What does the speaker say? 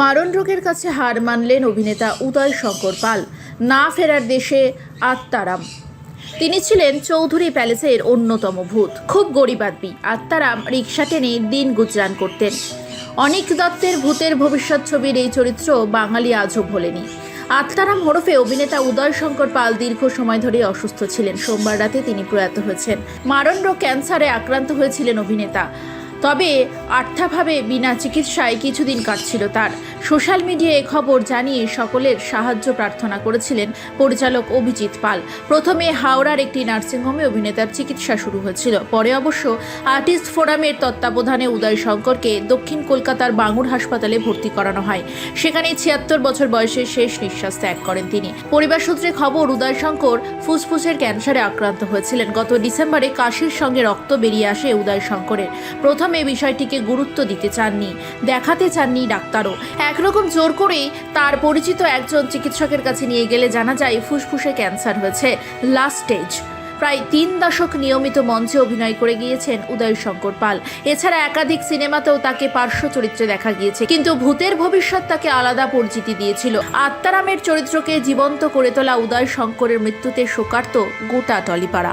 মারণ রোগের কাছে হার মানলেন অভিনেতা উদয় শঙ্কর পাল। না ফেরার দেশে আত্মারাম। তিনি ছিলেন চৌধুরী প্যালেসের অন্যতম ভূত। খুব গরিবাদবি আত্মারাম রিক্সা টেনে দিন গুজরান করতেন। অনিক দত্তের ভূতের ভবিষ্যৎ ছবির এই চরিত্র বাঙালি আজও ভোলেনি। আত্মারাম হরফে অভিনেতা উদয় শঙ্কর পাল দীর্ঘ সময় ধরে অসুস্থ ছিলেন। সোমবার রাতে তিনি প্রয়াত হয়েছেন। মারণ রোগ ক্যান্সারে আক্রান্ত হয়েছিলেন অভিনেতা। তবে আর্থাভাবে বিনা চিকিৎসায় কিছুদিন কাটছিল তার। সোশ্যাল মিডিয়ায় খবর জানিয়ে সকলের সাহায্য প্রার্থনা করেছিলেন পরিচালক অভিজিৎ পাল। প্রথমে হাওড়ার একটি নার্সিংহোমে অভিনেতার চিকিৎসা শুরু হয়েছিল। পরে অবশ্য আর্টিস্ট ফোরামের তত্ত্বাবধানে উদয় শঙ্করকে দক্ষিণ কলকাতার বাঙুর হাসপাতালে ভর্তি করানো হয়। সেখানে ছিয়াত্তর বছর বয়সে শেষ নিঃশ্বাস ত্যাগ করেন তিনি। পরিবার সূত্রে খবর, উদয় শঙ্কর ফুসফুসের ক্যান্সারে আক্রান্ত হয়েছিলেন। গত ডিসেম্বরে কাশির সঙ্গে রক্ত বেরিয়ে আসে উদয় শঙ্করের। প্রথমে বিষয়টিকে গুরুত্ব দিতে চাননি, দেখাতে চাননি ডাক্তারও। একরকম জোর করেই তার পরিচিত একজন চিকিৎসকের কাছে নিয়ে গেলে জানা যায় ফুসফুসে ক্যান্সার হয়েছে, লাস্ট স্টেজ। প্রায় তিন দশক নিয়মিত মঞ্চে অভিনয় করে গিয়েছেন উদয় শঙ্কর পাল। এছাড়া একাধিক সিনেমাতেও তাকে পার্শ্ব চরিত্রে দেখা গিয়েছে, কিন্তু ভূতের ভবিষ্যৎ তাকে আলাদা পরিচিতি দিয়েছিল। আত্মারামের চরিত্রকে জীবন্ত করে তোলা উদয় শঙ্করের মৃত্যুতে শোকার্ত গোটা টলিপাড়া।